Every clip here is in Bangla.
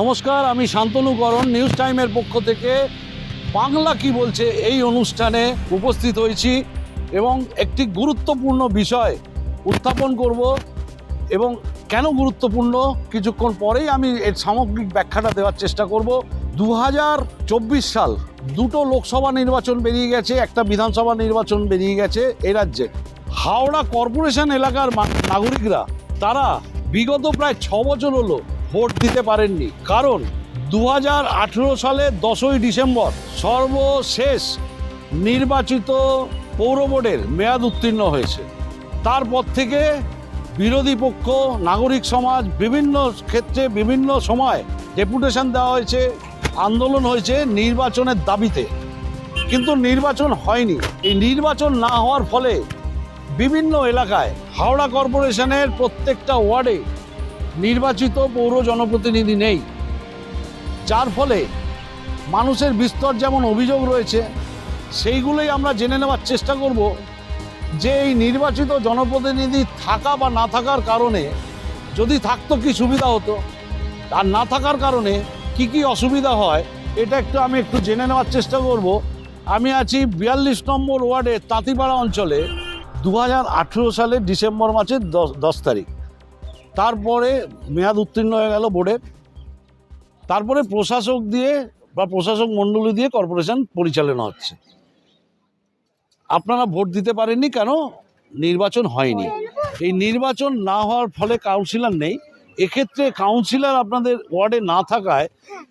নমস্কার, আমি শান্তনু করণ নিউজ টাইমের পক্ষ থেকে বাংলা কি বলছে এই অনুষ্ঠানে উপস্থিত হয়েছি এবং একটি গুরুত্বপূর্ণ বিষয় উত্থাপন করব এবং কেন গুরুত্বপূর্ণ কিছুক্ষণ পরেই আমি এর সামগ্রিক ব্যাখ্যাটা দেওয়ার চেষ্টা করব। দু হাজার চব্বিশ সাল দুটো লোকসভা নির্বাচন বেরিয়ে গেছে, একটা বিধানসভা নির্বাচন বেরিয়ে গেছে এই রাজ্যে। হাওড়া কর্পোরেশন এলাকার নাগরিকরা, তারা বিগত প্রায় ছ বছর হলো ভোট দিতে পারেননি। কারণ দু হাজার আঠেরো সালে দশই ডিসেম্বর সর্বশেষ নির্বাচিত পৌর বোর্ডের মেয়াদ উত্তীর্ণ হয়েছে। তারপর থেকে বিরোধী পক্ষ, নাগরিক সমাজ, বিভিন্ন ক্ষেত্রে বিভিন্ন সময় ডেপুটেশন দেওয়া হয়েছে, আন্দোলন হয়েছে নির্বাচনের দাবিতে। কিন্তু নির্বাচন হয়নি। এই নির্বাচন না হওয়ার ফলে বিভিন্ন এলাকায় হাওড়া কর্পোরেশনের প্রত্যেকটা ওয়ার্ডে নির্বাচিত পৌর জনপ্রতিনিধি নেই। যার ফলে মানুষের বিস্তর যেমন অভিযোগ রয়েছে, সেইগুলোই আমরা জেনে নেওয়ার চেষ্টা করব যে এই নির্বাচিত জনপ্রতিনিধি থাকা বা না থাকার কারণে যদি থাকতো কি সুবিধা হতো? আর না থাকার কারণে কি কি অসুবিধা হয়, এটা একটু আমি একটু জেনে নেওয়ার চেষ্টা করব। আমি আছি বিয়াল্লিশ নম্বর ওয়ার্ডে তাঁতিপাড়া অঞ্চলে। দু সালের ডিসেম্বর মাসের দশ দশ তারিখ। তারপরে মেয়াদ উত্তীর্ণ হয়ে গেল বোর্ডের তারপরে প্রশাসক দিয়ে বা প্রশাসক মণ্ডলী দিয়ে কর্পোরেশন পরিচালনা হচ্ছে। আপনারা ভোট দিতে পারেননি কেন? নির্বাচন হয়নি। এই নির্বাচন না হওয়ার ফলে কাউন্সিলর নেই। এক্ষেত্রে কাউন্সিলর আপনাদের ওয়ার্ডে না থাকায়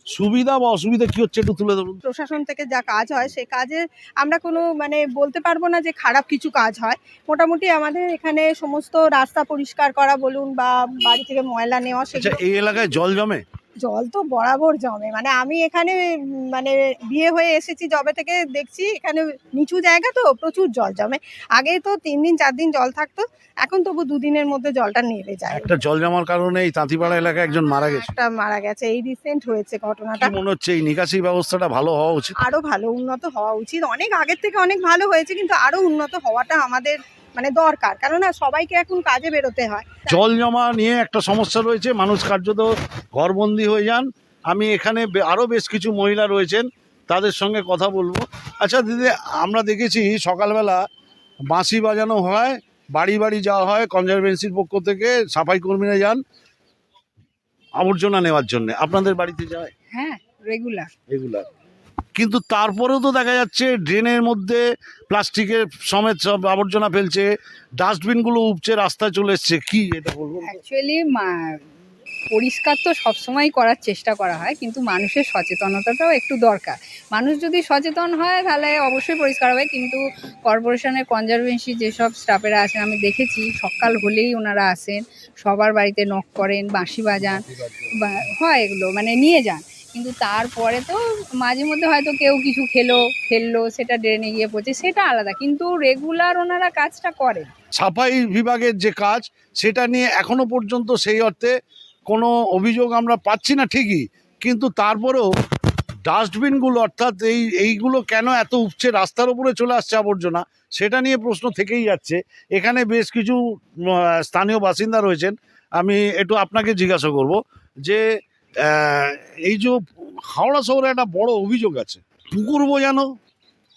সুবিধা বা অসুবিধা কি হচ্ছে একটু তুলে ধরুন। প্রশাসন থেকে যা কাজ হয় সে কাজে আমরা কোনো মানে বলতে পারব না যে খারাপ কিছু কাজ হয়। মোটামুটি আমাদের এখানে সমস্ত রাস্তা পরিষ্কার করা বলুন বা বাড়ি থেকে ময়লা নেওয়া সেটা এই এলাকায় জল জমে? জল তো বরাবর জমে। মানে আমি এখানে মানে বিয়ে হয়ে এসেছি জবে থেকে দেখছি এখানে নিচু জায়গা তো প্রচুর জল জমে। আগে তো তিন দিন চার দিন জল থাকতো এখন তবু দুদিনের মধ্যে জলটা নেমে যায়। একটা জল জমার কারণে এই তাঁতিপাড়া এলাকায় একজন মারা গেছে। একটা মারা গেছে এই রিসেন্ট হয়েছে ঘটনাটা। মনে হচ্ছে এই নিকাশি ব্যবস্থাটা ভালো হওয়া উচিত? আরও ভালো উন্নত হওয়া উচিত। অনেক আগের থেকে অনেক ভালো হয়েছে কিন্তু আরও উন্নত হওয়াটা আমাদের মানে দরকার। কেননা সবাইকে এখন কাজে বেরোতে হয়। জল জমা নিয়ে একটা সমস্যা রয়েছে মানুষ কার্যত ঘরবন্দি হয়ে যান। আমি এখানে আরও বেশ কিছু মহিলা রয়েছেন তাদের সঙ্গে কথা বলব। আচ্ছা দিদি আমরা দেখেছি সকালবেলা বাঁশি বাজানো হয় বাড়ি বাড়ি যাওয়া হয় কনজারভেন্সির পক্ষ থেকে সাফাই কর্মীরা যান আবর্জনা নেওয়ার জন্য। আপনাদের বাড়িতে যায়? হ্যাঁ রেগুলার রেগুলার কিন্তু তারপরেও তো দেখা যাচ্ছে ড্রেনের মধ্যে প্লাস্টিকের সমেত সব আবর্জনা ফেলছে ডাস্টবিনগুলো উপচে রাস্তায় চলে এসছে। কি এটা বলব? অ্যাকচুয়ালি পরিষ্কার তো সবসময় করার চেষ্টা করা হয়, কিন্তু মানুষের সচেতনতাটাও একটু দরকার। মানুষ যদি সচেতন হয়, তাহলে অবশ্যই পরিষ্কার হবে, কিন্তু কর্পোরেশনের কনজারভেন্সি যেসব স্টাফেরা আছেন, আমি দেখেছি, সকাল হলেই ওনারা আসেন, সবার বাড়িতে নক করেন, বাঁশি বাজান, বা হয় এগুলো মানে নিয়ে যান। কিন্তু তারপরে তো মাঝে মধ্যে হয়তো কেউ কিছু খেলো, ফেলল, সেটা ড্রেনে গিয়ে পড়ছে, সেটা আলাদা, কিন্তু রেগুলার ওনারা কাজটা করেন। সাফাই বিভাগের যে কাজ, সেটা নিয়ে এখনও পর্যন্ত সেই অর্থে কোনো অভিযোগ আমরা পাচ্ছি না ঠিকই, কিন্তু তারপরেও ডাস্টবিনগুলো অর্থাৎ এই, এইগুলো কেন এত উপচে রাস্তার উপরে চলে আসছে আবর্জনা, সেটা নিয়ে প্রশ্ন থেকেই যাচ্ছে। এখানে বেশ কিছু স্থানীয় বাসিন্দা রয়েছেন। আমি একটু আপনাকে জিজ্ঞাসা করব যে এই যে হাওড়া শহরে একটা বড় অভিযোগ আছে, পুকুর বোঝানো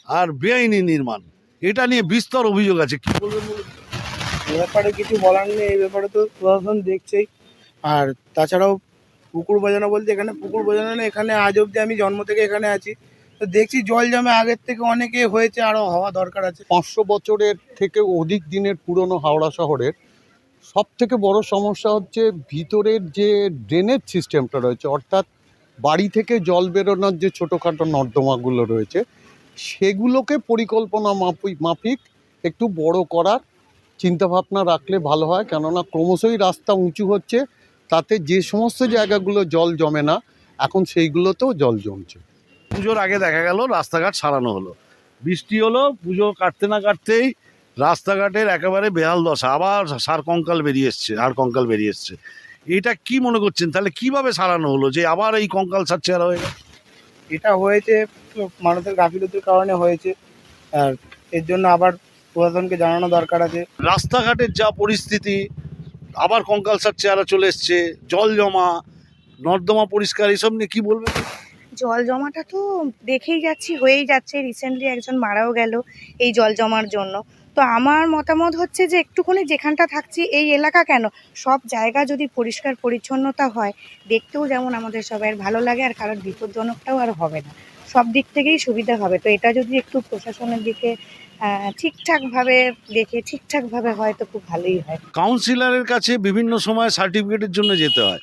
আর বেআইনি নির্মাণ, এটা নিয়ে বিস্তর অভিযোগ আছে, কি বলবেন ব্যাপারে কিছু বলার নেই, এই ব্যাপারে তো প্রশাসন দেখছেই। আর তাছাড়াও পুকুর বোঝানো বলতে এখানে পুকুর বোঝানো না, এখানে আজ অবধি আমি জন্ম থেকে এখানে আছি। তো দেখছি জল জমে আগের থেকে অনেকে হয়েছে আরও হওয়া দরকার আছে। পাঁচশো বছরের থেকে অধিক দিনের পুরনো হাওড়া শহরের সব থেকে বড় সমস্যা হচ্ছে ভিতরের যে ড্রেনেজ সিস্টেমটা রয়েছে, অর্থাৎ বাড়ি থেকে জল বেরোনোর যে ছোটোখাটো নর্দমাগুলো রয়েছে, সেগুলোকে পরিকল্পনা মাফিক মাফিক একটু বড় করার চিন্তাভাবনা রাখলে ভালো হয়। কেননা ক্রমশই রাস্তা উঁচু হচ্ছে তাতে যে সমস্ত জায়গাগুলো জল জমে না এখন সেইগুলোতেও জল জমছে। পুজোর আগে দেখা গেল রাস্তাঘাট সারানো হলো। বৃষ্টি হলো পুজো কাটতে না কাটতেই রাস্তাঘাটের একেবারে বেহাল দশা। আবার সার কঙ্কাল বেরিয়ে এসছে আর কঙ্কাল বেরিয়ে এসছে। এটা কি মনে করছেন? তাহলে কীভাবে সারানো হলো যে আবার এই কঙ্কাল সার চেহারা হয়ে গেল? এটা হয়েছে মানুষের গাফিলতির কারণে হয়েছে। আর এর জন্য আবার প্রশাসনকে জানানো দরকার আছে। রাস্তাঘাটের যা পরিস্থিতি আবার কঙ্কাল সার চেহারা চলে এসছে, জল জমা, নর্দমা পরিষ্কার, এসব নিয়ে কি বলবেন জল জমাটা তো দেখেই যাচ্ছি, হয়েই যাচ্ছে। রিসেন্টলি একজন মারাও গেল এই জল জমার জন্য। তো আমার মতামত হচ্ছে যে একটুখানি যেখানটা থাকছি, এই এলাকা কেন? সব জায়গা যদি পরিষ্কার পরিচ্ছন্নতা হয়, দেখতেও যেমন আমাদের সবাই ভালো লাগে আর কারোর বিপজ্জনকটাও আর হবে না। সব দিক থেকেই সুবিধা হবে। তো এটা যদি একটু প্রশাসনের দিকে ঠিকঠাকভাবে দেখে ঠিকঠাকভাবে হয় তো খুব ভালোই হয়। কাউন্সিলরের কাছে বিভিন্ন সময় সার্টিফিকেটের জন্য যেতে হয়।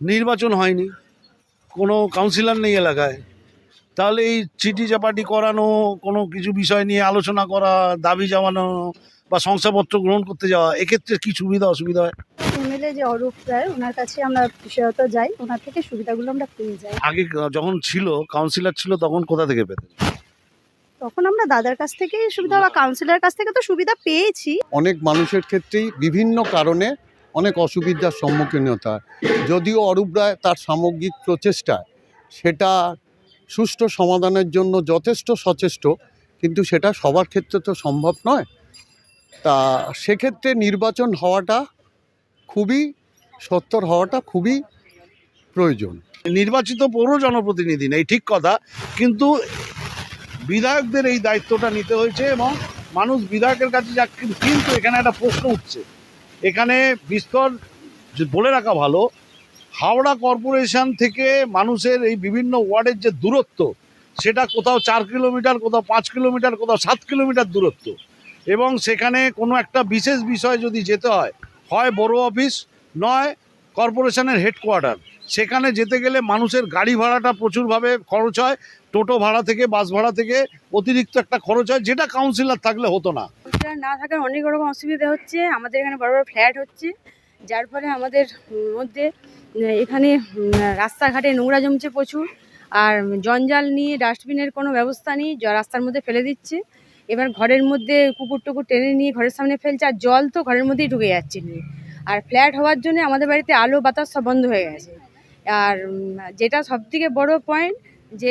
নির্বাচন হয়নি। কোনো কাউন্সিলর নেই এলাকায়। তাহলে এই চিঠি চাপাটি করানো কোনো কিছু বিষয় নিয়ে আলোচনা করা দাবি জানানো বা শংসাপত্র গ্রহণ করতে যাওয়া এক্ষেত্রে কি সুবিধা অসুবিধা হয়? এমএলএ যে অরূপ রায় ওনার কাছে আমরা বিশেষত যাই। ওনার থেকে সুবিধাগুলো আমরা পেয়ে যাই। আগে যখন ছিল কাউন্সিলর ছিল তখন কোথা থেকে পেতেন? তখন আমরা দাদার কাছ থেকেই সুবিধা বা কাউন্সিলরের কাছ থেকে তো সুবিধা পেয়েছি। অনেক মানুষের ক্ষেত্রেই বিভিন্ন কারণে অনেক অসুবিধার সম্মুখীন হতে হয়। যদিও অরূপ রায় তার সামগ্রিক প্রচেষ্টায় সেটা সুষ্ঠু সমাধানের জন্য যথেষ্ট সচেষ্ট কিন্তু সেটা সবার ক্ষেত্রে তো সম্ভব নয়। তা সেক্ষেত্রে নির্বাচন হওয়াটা খুবই সত্তর হওয়াটা খুবই প্রয়োজন। নির্বাচিত পৌর জনপ্রতিনিধি নেই ঠিক কথা কিন্তু বিধায়কদের এই দায়িত্বটা নিতে হয়েছে এবং মানুষ বিধায়কের কাছে যাক কিন্তু এখানে একটা প্রশ্ন উঠছে। এখানে বিস্তর যে বলে রাখা ভালো, হাওড়া কর্পোরেশন থেকে মানুষের এই বিভিন্ন ওয়ার্ডের যে দূরত্ব, সেটা কোথাও চার কিলোমিটার, কোথাও পাঁচ কিলোমিটার, কোথাও সাত কিলোমিটার দূরত্ব। এবং সেখানে কোনো একটা বিশেষ বিষয় যদি যেতে হয় হয় বড় অফিস, নয় কর্পোরেশনের হেডকোয়ার্টার। সেখানে যেতে গেলে মানুষের গাড়ি ভাড়াটা প্রচুরভাবে খরচ হয়, টোটো ভাড়া থেকে, বাস ভাড়া থেকে অতিরিক্ত একটা খরচ হয়, যেটা কাউন্সিলর থাকলে হতো না। না থাকার অনেক রকম অসুবিধা হচ্ছে। আমাদের এখানে বড় বড় ফ্ল্যাট হচ্ছে, যার ফলে আমাদের মধ্যে, এখানে রাস্তাঘাটে নোংরা জমছে প্রচুর, আর জঞ্জাল নিয়ে ডাস্টবিনের কোনো ব্যবস্থা নেই রাস্তার মধ্যে ফেলে দিচ্ছে। এবার ঘরের মধ্যে কুকুর টুকুর টেনে নিয়ে ঘরের সামনে ফেলছে, আর জল তো ঘরের মধ্যেই ঢুকে যাচ্ছে। নিয়ে আর ফ্ল্যাট হওয়ার জন্য আমাদের বাড়িতে আলো বাতাস সব বন্ধ হয়ে গেছে। আর যেটা সব থেকে বড় পয়েন্ট যে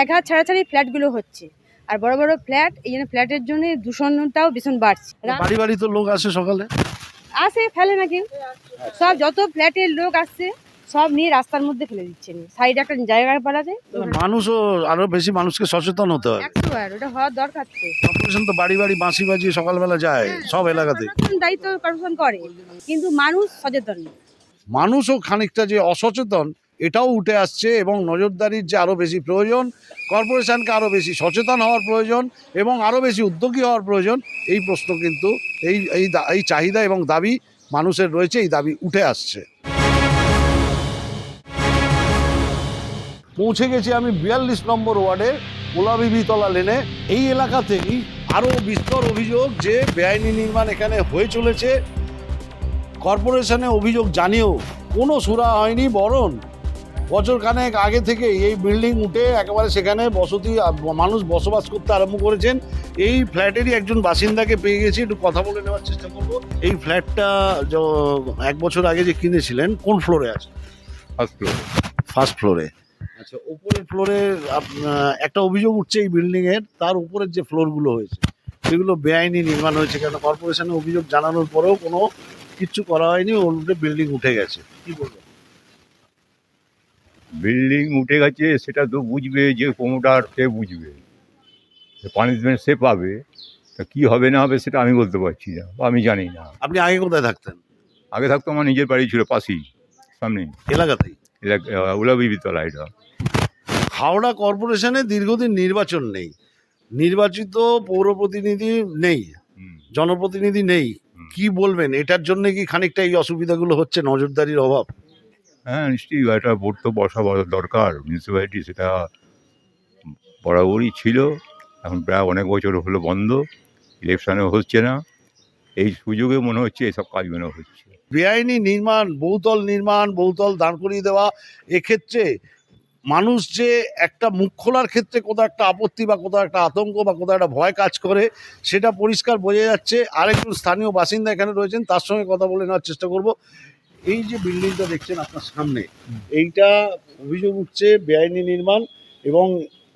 এক হাত ছাড়াছাড়ি ফ্ল্যাটগুলো হচ্ছে। আর বড় বড় ফ্ল্যাট এই জন্য ফ্ল্যাটের জন্য দূষণটাও ভীষণ বাড়ছে। বাড়ি বাড়ি তো লোক আসে সকালে? আসে ফেলে না কেউ সব যত ফ্ল্যাটের লোক আসছে সব নিয়ে রাস্তার মধ্যে ফেলে দিচ্ছে সাইডে একটা জায়গায় যায় মানুষও আরও বেশি মানুষকে সচেতন হতে হবে। ওটা হওয়ার দরকার তো। কর্পোরেশন তো বাড়ি বাড়ি বাঁশি বাজিয়ে সকালবেলা যায় সব এলাকাতে দায়িত্ব কর্পোরেশন করে। কিন্তু মানুষ সচেতন নেই মানুষও খানিকটা যে অসচেতন, এটাও উঠে আসছে এবং নজরদারির যে আরও বেশি প্রয়োজন, কর্পোরেশনকে আরও বেশি সচেতন হওয়ার প্রয়োজন এবং আরও বেশি উদ্যোগী হওয়ার প্রয়োজন, এই প্রশ্ন কিন্তু এই এই চাহিদা এবং দাবি মানুষের রয়েছে, এই দাবি উঠে আসছে। পৌঁছে গেছি আমি বিয়াল্লিশ নম্বর ওয়ার্ডের ওলাবিবিতলা লেনে। এই এলাকাতেই আরও বিস্তর অভিযোগ যে বেআইনি নির্মাণ এখানে হয়ে চলেছে। কর্পোরেশনে অভিযোগ জানিয়েও কোনো সুরা হয়নি বরং বছর খানেক আগে থেকে এই বিল্ডিং উঠে একেবারে সেখানে বসতি মানুষ বসবাস করতে আরম্ভ করেছেন। এই ফ্ল্যাটেরই একজন বাসিন্দাকে পেয়ে গেছি একটু কথা বলে নেওয়ার চেষ্টা করব। এই ফ্ল্যাটটা এক বছর আগে যে কিনেছিলেন কোন ফ্লোরে আছে? ফার্স্ট ফ্লোরে ফার্স্ট ফ্লোরে আচ্ছা উপরের ফ্লোরে একটা অভিযোগ উঠছে এই বিল্ডিংয়ের তার উপরের যে ফ্লোরগুলো হয়েছে সেগুলো বেআইনি নির্মাণ হয়েছে কেন কর্পোরেশনে অভিযোগ জানানোর পরেও কোনো কিচ্ছু করা হয়নি ওর বিল্ডিং উঠে গেছে। কি বলব? বিল্ডিং উঠে গেছে সেটা তো বুঝবে যে প্রমোটার সে বুঝবে। পানিশমেন্ট সে পাবে তা কী হবে না হবে সেটা আমি বলতে পারছি না বা আমি জানি না। আপনি আগে কোথায় থাকতেন? আগে থাকতো আমার নিজের বাড়ি ছিল পাশেই সামনে। এলাকাতেই? এলাকা উলাবিবিতলা এটা। হাওড়া কর্পোরেশনে দীর্ঘদিন নির্বাচন নেই। নির্বাচিত পৌর প্রতিনিধি নেই। জনপ্রতিনিধি নেই। কি বলবেন? এটার জন্য কি খানিকটা এই অসুবিধাগুলো হচ্ছে নজরদারির অভাব? হ্যাঁ নিশ্চয়ই এটা বোর্ড তো বসা দরকার। মিউনিসিপ্যালিটি সেটা বরাবরই ছিল। এখন প্রায় অনেক বছর হলো বন্ধ। ইলেকশনেও হচ্ছে না। এই সুযোগে মনে হচ্ছে এইসব কাজগুলো হচ্ছে। বেআইনি নির্মাণ বহুতল নির্মাণ বহুতল দাঁড় করিয়ে দেওয়া এক্ষেত্রে মানুষ যে একটা মুখ খোলার ক্ষেত্রে কোথাও একটা আপত্তি বা কোথাও একটা আতঙ্ক বা কোথাও একটা ভয় কাজ করে সেটা পরিষ্কার বোঝা যাচ্ছে। আরেকজন স্থানীয় বাসিন্দা এখানে রয়েছেন তার সঙ্গে কথা বলে নেওয়ার চেষ্টা করব। এই যে বিল্ডিংটা দেখছেন আপনার সামনে এইটা অভিযোগ উঠছে বেআইনি নির্মাণ এবং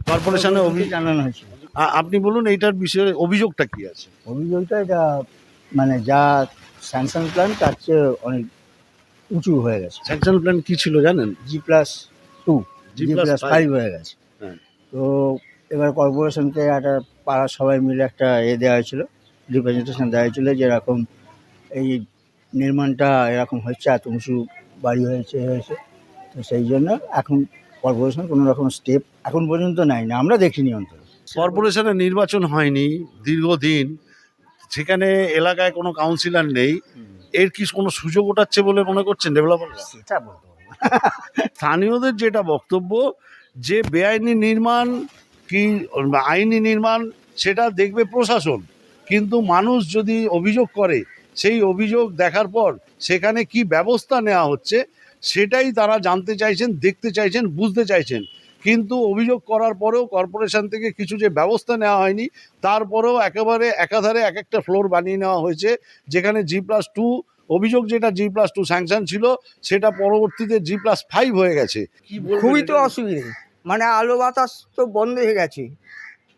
কর্পোরেশনে অভিযোগ জানানো হয়েছে। আপনি বলুন এইটার বিষয়ে অভিযোগটা কি আছে? অভিযোগটা এটা মানে যা স্যাংশন প্ল্যান তার চেয়ে অনেক উঁচু হয়ে গেছে। স্যাংশন প্ল্যান কি ছিল জানেন? G plus two. G plus five হয়ে গেছে। হ্যাঁ। তো এবার কর্পোরেশনকে একটা পাড়ার সবাই মিলে একটা এ দেওয়া হয়েছিল রিপ্রেজেন্টেশন দেওয়া হয়েছিল যে এরকম এই নির্মাণটা এরকম হচ্ছে এত উঁচু বাড়ি হয়েছে হয়েছে। তো সেই জন্য এখন কর্পোরেশন কোনো রকম স্টেপ এখন পর্যন্ত নেয়নি আমরা দেখিনি অন্তত। কর্পোরেশনের নির্বাচন হয়নি দীর্ঘদিন সেখানে এলাকায় কোনো কাউন্সিলর নেই। এর কি কোনো সুযোগ ওঠাচ্ছে বলে মনে করছেন ডেভেলপার সেটা বলতে না। স্থানীয়দের যেটা বক্তব্য, যে বেআইনি নির্মাণ কি, আইনি নির্মাণ সেটা দেখবে প্রশাসন। কিন্তু মানুষ যদি অভিযোগ করে, সেই অভিযোগ দেখার পর সেখানে কি ব্যবস্থা নেওয়া হচ্ছে, সেটাই তারা জানতে চাইছেন, দেখতে চাইছেন, বুঝতে চাইছেন। কিন্তু অভিযোগ করার পরেও কর্পোরেশন থেকে কিছু যে ব্যবস্থা নেওয়া হয়নি, তারপরেও একেবারে একাধারে এক একটা ফ্লোর বানিয়ে নেওয়া হয়েছে, যেখানে জি প্লাস টু অভিযোগ যেটা জি প্লাস টু স্যাংশন ছিল সেটা পরবর্তীতে জি প্লাস ফাইভ হয়ে গেছে। খুবই তো অসুবিধে। মানে আলো বাতাস তো বন্ধ হয়ে গেছে।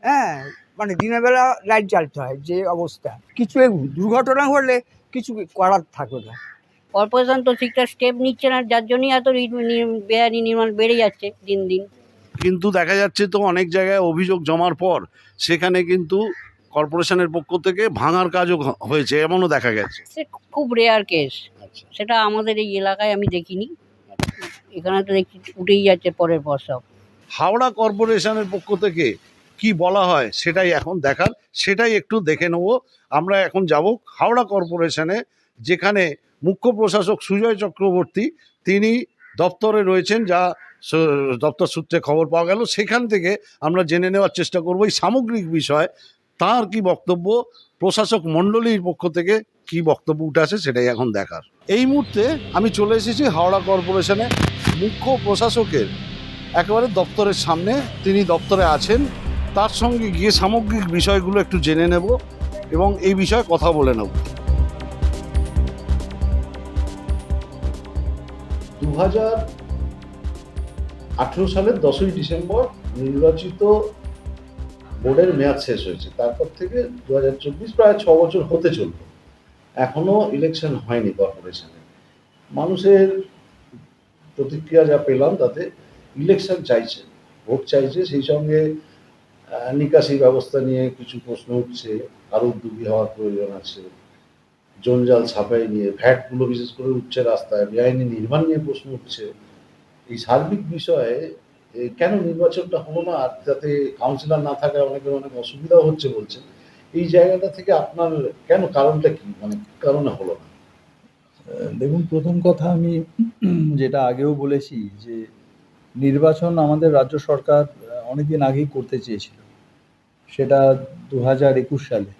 হ্যাঁ মানে দিনের বেলা লাইট জ্বালতে হয় যে অবস্থা। কিছু দুর্ঘটনা ঘটলে কিছু করার থাকবে না। কর্পোরেশন তো ঠিকঠাক স্টেপ নিচ্ছে না যার জন্যই এত বেআইনি নির্মাণ বেড়ে যাচ্ছে দিন দিন। কিন্তু দেখা যাচ্ছে তো অনেক জায়গায় অভিযোগ জমার পর সেখানে কিন্তু কর্পোরেশনের পক্ষ থেকে ভাঙার কাজও হয়েছে এমনও দেখা গেছে। খুব রেয়ার কেস সেটা আমাদের এই এলাকায় আমি দেখিনি। এখানে তো দেখছি উঠেই যাচ্ছে পরের পর সব হাওড়া কর্পোরেশনের পক্ষ থেকে কি বলা হয় সেটাই এখন দেখার সেটাই একটু দেখে নেব। আমরা এখন যাব হাওড়া কর্পোরেশনে যেখানে মুখ্য প্রশাসক সুজয় চক্রবর্তী তিনি দপ্তরে রয়েছেন যা দপ্তর সূত্রে খবর পাওয়া গেল। সেখান থেকে আমরা জেনে নেওয়ার চেষ্টা করব এই সামগ্রিক বিষয় তার কি বক্তব্য? প্রশাসক মণ্ডলীর পক্ষ থেকে কি বক্তব্য উঠে আসে সেটাই এখন দেখার। এই মুহূর্তে আমি চলে এসেছি হাওড়া কর্পোরেশনে। মুখ্য প্রশাসকের একেবারে দপ্তরের সামনে তিনি দপ্তরে আছেন। তার সঙ্গে গিয়ে সামগ্রিক বিষয়গুলো একটু জেনে নেব এবং এই বিষয়ে কথা বলে নেব। দু হাজার আঠেরো সালের দশই ডিসেম্বর নির্বাচিত বোর্ডের মেয়াদ শেষ হয়েছে। তারপর থেকে দু হাজার চব্বিশ প্রায় ছ বছর হতে চলল। এখনও ইলেকশন হয়নি কর্পোরেশনে মানুষের প্রতিক্রিয়া যা পেলাম, তাতে ইলেকশন চাইছে ভোট চাইছে, সেই সঙ্গে নিকাশি ব্যবস্থা নিয়ে কিছু প্রশ্ন উঠছে আরও উদ্যোগী হওয়ার প্রয়োজন আছে, জঞ্জাল ছাপাই নিয়ে, ভ্যাটগুলো বিশেষ করে উঠছে রাস্তায়, বেআইনি নির্মাণ নিয়ে প্রশ্ন উঠছে। এই সার্বিক বিষয়ে কেন নির্বাচনটা হলো না? আর যাতে কাউন্সিলর না থাকায় অনেকের অনেক অসুবিধাও হচ্ছে বলছেন। এই জায়গাটা থেকে আপনার কেন, কারণটা কি? মানে কারণে হলো না? দেখুন, প্রথম কথা আমি যেটা আগেও বলেছি যে, নির্বাচন আমাদের রাজ্য সরকার অনেক দিন আগেই করতে চেয়েছিল। সেটা দু হাজার একুশ সালে।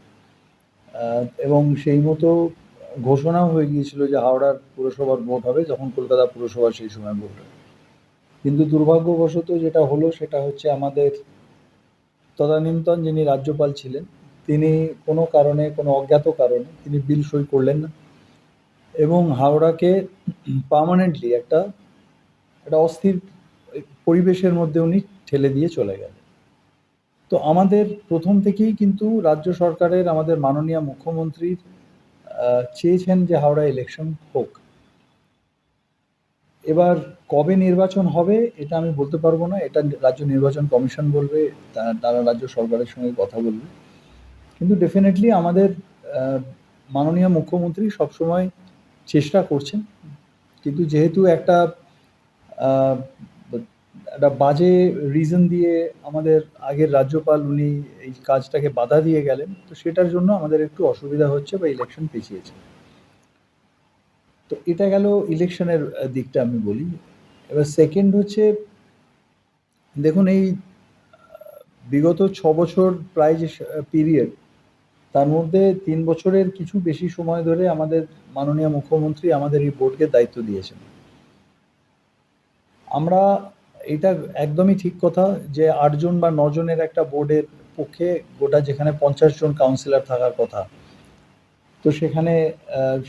এবং সেই মতো ঘোষণাও হয়ে গিয়েছিল যে, হাওড়ার পুরসভার ভোট হবে যখন কলকাতা পুরসভার সেই সময় ভোট হবে। কিন্তু দুর্ভাগ্যবশত যেটা হলো সেটা হচ্ছে আমাদের তদানীন্তন যিনি রাজ্যপাল ছিলেন, তিনি কোনো কারণে, কোনো অজ্ঞাত কারণে তিনি বিল সই করলেন না। এবং হাওড়াকে পার্মানেন্টলি একটা একটা অস্থির পরিবেশের মধ্যে উনি ঠেলে দিয়ে চলে গেলেন। তো আমাদের প্রথম থেকেই কিন্তু রাজ্য সরকারের, আমাদের মাননীয় মুখ্যমন্ত্রীর চেয়েছেন যে হাওড়া ইলেকশন হোক। এবার কবে নির্বাচন হবে এটা আমি বলতে পারব না। এটা রাজ্য নির্বাচন কমিশন বলবে তারা রাজ্য সরকারের সঙ্গে কথা বলবে। কিন্তু ডেফিনেটলি আমাদের মাননীয় মুখ্যমন্ত্রী সবসময় চেষ্টা করছেন। কিন্তু যেহেতু একটা একটা বাজে রিজন দিয়ে আমাদের আগের রাজ্যপাল উনি এই কাজটাকে বাধা দিয়ে গেলেন, তো সেটার জন্য আমাদের একটু অসুবিধা হচ্ছে বা ইলেকশন পিছিয়েছে তো এটা গেল ইলেকশনের দিকটা আমি বলি। এবার সেকেন্ড হচ্ছে, দেখুন এই বিগত ছ বছর প্রায় যে পিরিয়ড তার মধ্যে তিন বছরের কিছু বেশি সময় ধরে আমাদের মাননীয় মুখ্যমন্ত্রী আমাদের এই বোর্ডকে দায়িত্ব দিয়েছেন। আমরা, এটা একদমই ঠিক কথা যে আটজন বা নজনের একটা বোর্ডের পক্ষে গোটা যেখানে পঞ্চাশ জন কাউন্সিলর থাকার কথা তো সেখানে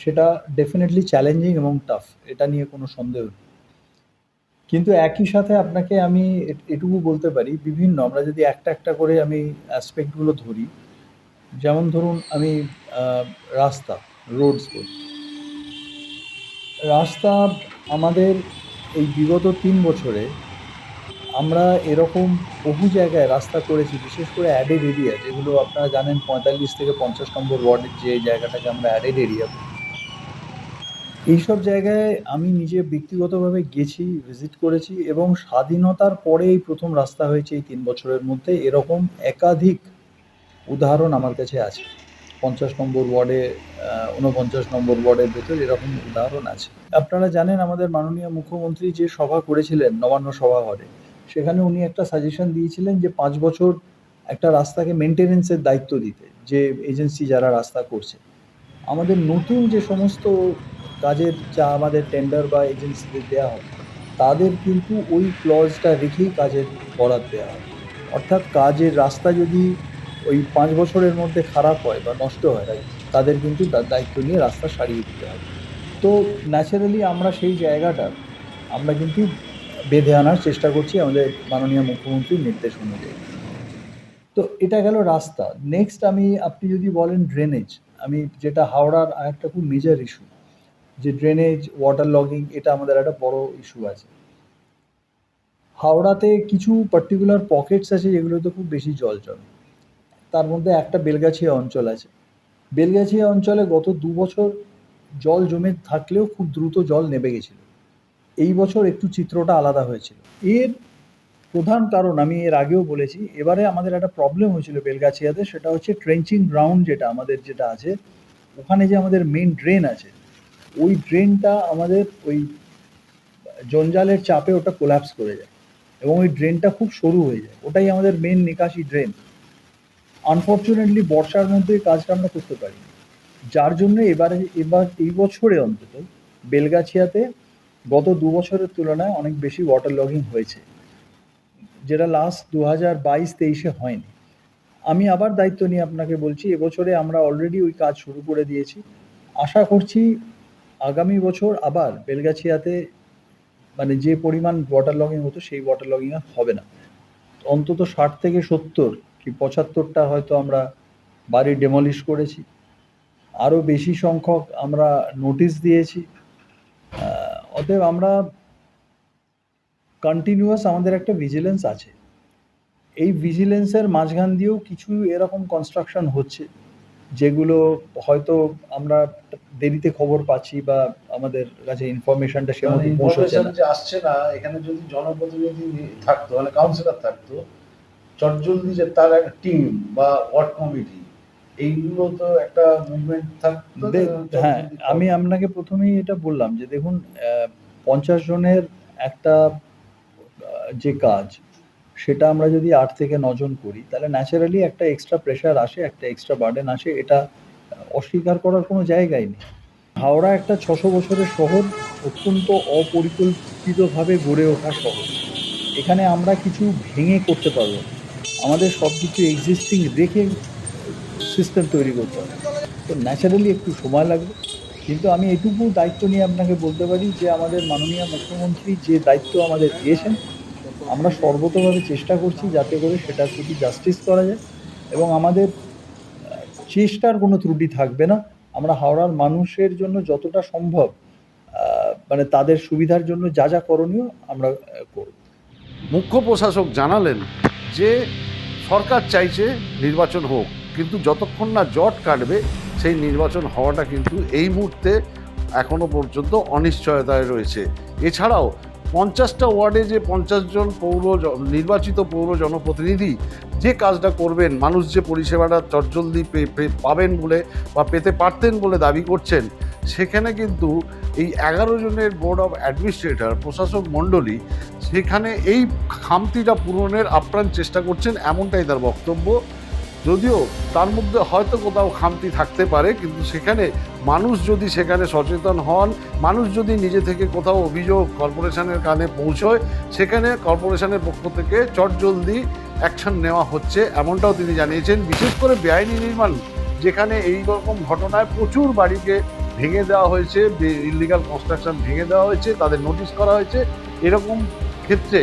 সেটা ডেফিনেটলি চ্যালেঞ্জিং এবং টাফ এটা নিয়ে কোনো সন্দেহ নেই। কিন্তু একই সাথে আপনাকে আমি এটুকু বলতে পারি, বিভিন্ন, আমরা যদি একটা একটা করে আমি অ্যাসপেক্টগুলো ধরি, যেমন ধরুন আমি রাস্তা রোডস বলি। রাস্তা আমাদের এই বিগত তিন বছরে আমরা এরকম বহু জায়গায় রাস্তা করেছি, বিশেষ করে অ্যাডেড এরিয়া যেগুলো আপনারা জানেন পঁয়তাল্লিশ থেকে পঞ্চাশ নম্বর ওয়ার্ডের যে জায়গাটাকে আমরা অ্যাডেড এরিয়া এইসব জায়গায় আমি নিজে ব্যক্তিগতভাবে গেছি ভিজিট করেছি এবং স্বাধীনতার পরে এই প্রথম রাস্তা হয়েছে এই তিন বছরের মধ্যে। এরকম একাধিক উদাহরণ আমার কাছে আছে। পঞ্চাশ নম্বর ওয়ার্ডে ঊনপঞ্চাশ নম্বর ওয়ার্ডের ভেতর এরকম উদাহরণ আছে। আপনারা জানেন আমাদের মাননীয় মুখ্যমন্ত্রী যে সভা করেছিলেন, নবান্ন সভা হলে সেখানে উনি একটা সাজেশন দিয়েছিলেন যে পাঁচ বছর একটা রাস্তাকে মেনটেনেন্সের দায়িত্ব দিতে, যে এজেন্সি যারা রাস্তা করছে। আমাদের নতুন যে সমস্ত কাজের যা আমাদের টেন্ডার বা এজেন্সিদের দেওয়া হয়, তাদের কিন্তু ওই ক্লজটা রেখেই কাজের বরাদ দেওয়া হয়। অর্থাৎ কাজের রাস্তা যদি ওই পাঁচ বছরের মধ্যে খারাপ হয় বা নষ্ট হয়, তাদের কিন্তু দায়িত্ব নিয়ে রাস্তা সারিয়ে দিতে হয় তো ন্যাচারালি আমরা সেই জায়গাটা, আমরা কিন্তু বেঁধে আনার চেষ্টা করছি আমাদের মাননীয় মুখ্যমন্ত্রীর নির্দেশ অনুযায়ী। তো এটা গেল রাস্তা। নেক্সট আমি, আপনি যদি বলেন ড্রেনেজ আমি যেটা হাওড়ার আরেকটা খুব মেজর ইস্যু যে ড্রেনেজ ওয়াটার লগিং এটা আমাদের একটা বড় ইস্যু আছে। হাওড়াতে কিছু পার্টিকুলার পকেটস আছে যেগুলোতে খুব বেশি জল জমে। তার মধ্যে একটা বেলগাছিয়া অঞ্চল আছে। বেলগাছিয়া অঞ্চলে গত দু বছর জল জমে থাকলেও খুব দ্রুত জল নেমে গেছিল। এই বছর একটু চিত্রটা আলাদা হয়েছিল। এর প্রধান কারণ আমি এর আগেও বলেছি, এবারে আমাদের একটা প্রবলেম হয়েছিল বেলগাছিয়াতে, সেটা হচ্ছে ট্রেঞ্চিং গ্রাউন্ড যেটা আমাদের যেটা আছে, ওখানে যে আমাদের মেন ড্রেন আছে, ওই ড্রেনটা আমাদের ওই জঞ্জালের চাপে ওটা কোল্যাপস করে যায় এবং ওই ড্রেনটা খুব সরু হয়ে যায়। ওটাই আমাদের মেন নিকাশি ড্রেন আনফর্চুনেটলি বর্ষার মধ্যে কাজটা আমরা করতে পারি যার জন্য এবারে, এবার এই বছরে অন্তত বেলগাছিয়াতে গত দু বছরের তুলনায় অনেক বেশি ওয়াটার লগিং হয়েছে, যেটা লাস্ট দু হাজার বাইশ তেইশে হয়নি। আমি আবার দায়িত্ব নিয়ে আপনাকে বলছি, এবছরে আমরা অলরেডি ওই কাজ শুরু করে দিয়েছি। আশা করছি আগামী বছর আবার বেলগাছিয়াতে মানে যে পরিমাণ ওয়াটার লগিং হতো, সেই ওয়াটার লগিং আর হবে না। অন্তত ষাট থেকে সত্তর কি পঁচাত্তরটা হয়তো আমরা বাড়ি ডেমলিশ করেছি। আরও বেশি সংখ্যক আমরা নোটিশ দিয়েছি। অতএব আমরা কন্টিনিউয়াস আমাদের একটা ভিজিলেন্স আছে। এই ভিজিলেন্সের মাঝখান দিয়েও কিছু এরকম কনস্ট্রাকশন হচ্ছে যেগুলো হয়তো আমরা দেরিতে খবর পাচ্ছি বা আমাদের কাছে ইনফরমেশনটা সে মতো পৌঁছচ্ছে না। যে আসছে না এখানে যদি জনপ্রতিনিধি থাকতো মানে কাউন্সিলর থাকতো চটজলদি যে তার একটা টিম বা ওয়ার্ড কমিটি এইগুলো তো একটা মুভমেন্ট থাকতো হ্যাঁ আমি আপনাকে প্রথমেই এটা বললাম যে দেখুন পঞ্চাশ জনের একটা যে কাজ সেটা আমরা যদি আট থেকে নজন করি তাহলে ন্যাচারালি একটা এক্সট্রা প্রেশার আসে একটা এক্সট্রা বার্ডেন আসে এটা অস্বীকার করার কোনো জায়গাই নেই। হাওড়া একটা ছশো বছরের শহর অত্যন্ত অপরিকল্পিতভাবে গড়ে ওঠা শহর। এখানে আমরা কিছু ভেঙে করতে পারব আমাদের সব কিছু এক্সিস্টিং রেখে সিস্টেম তৈরি করতে হবে। তো ন্যাচারালি একটু সময় লাগবে। কিন্তু আমি এটুকু দায়িত্ব নিয়ে আপনাকে বলতে পারি যে, আমাদের মাননীয় মুখ্যমন্ত্রী যে দায়িত্ব আমাদের দিয়েছেন, আমরা সর্বতভাবে চেষ্টা করছি যাতে করে সেটার প্রতি জাস্টিস করা যায় এবং আমাদের চেষ্টার কোনো ত্রুটি থাকবে না। আমরা হাওড়ার মানুষের জন্য যতটা সম্ভব মানে তাদের সুবিধার জন্য যা যা করণীয় আমরা করব। মুখ্য প্রশাসক জানালেন যে, সরকার চাইছে নির্বাচন হোক। কিন্তু যতক্ষণ না জট কাটবে, সেই নির্বাচন হওয়াটা কিন্তু এই মুহূর্তে এখনও পর্যন্ত অনিশ্চয়তায় রয়েছে। এছাড়াও, পঞ্চাশটা ওয়ার্ডে যে পঞ্চাশ জন পৌর নির্বাচিত পৌর জনপ্রতিনিধি যে কাজটা করবেন, মানুষ যে পরিষেবাটা চটজলদি পাবেন বলে বা পেতে পারতেন বলে দাবি করছেন, সেখানে কিন্তু এই এগারো জনের বোর্ড অফ অ্যাডমিনিস্ট্রেটর, প্রশাসক মণ্ডলী, সেখানে এই খামতিটা পূরণের আপ্রাণ চেষ্টা করছেন, এমনটাই তার বক্তব্য। যদিও তার মধ্যে হয়তো কোথাও খামতি থাকতে পারে, কিন্তু সেখানে মানুষ যদি সেখানে সচেতন হন, মানুষ যদি নিজে থেকে কোথাও অভিযোগ কর্পোরেশনের কানে পৌঁছয়, সেখানে কর্পোরেশনের পক্ষ থেকে চটজলদি অ্যাকশন নেওয়া হচ্ছে এমনটাও তিনি জানিয়েছেন। বিশেষ করে বেআইনি নির্মাণ, যেখানে এই রকম ঘটনায় প্রচুর বাড়িকে ভেঙে দেওয়া হয়েছে ইলিগাল কনস্ট্রাকশন ভেঙে দেওয়া হয়েছে, তাদের নোটিশ করা হয়েছে। এরকম ক্ষেত্রে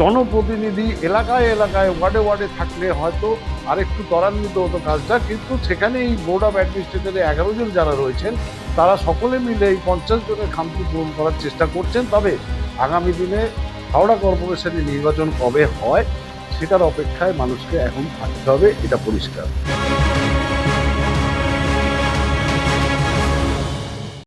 জনপ্রতিনিধি এলাকায় এলাকায়, ওয়ার্ডে ওয়ার্ডে থাকলে হয়তো আর একটু ত্বরান্বিত হতো কাজটা, কিন্তু সেখানে এই বোর্ড অফ অ্যাডমিনিস্ট্রেটরের এগারো জন যারা রয়েছেন, তারা সকলে মিলে এই পঞ্চাশ জনের খামতি পূরণ করার চেষ্টা করছেন। তবে আগামী দিনে হাওড়া কর্পোরেশনের নির্বাচন কবে হয়, সেটার অপেক্ষায় মানুষকে এখন থাকতে হবে, এটা পরিষ্কার।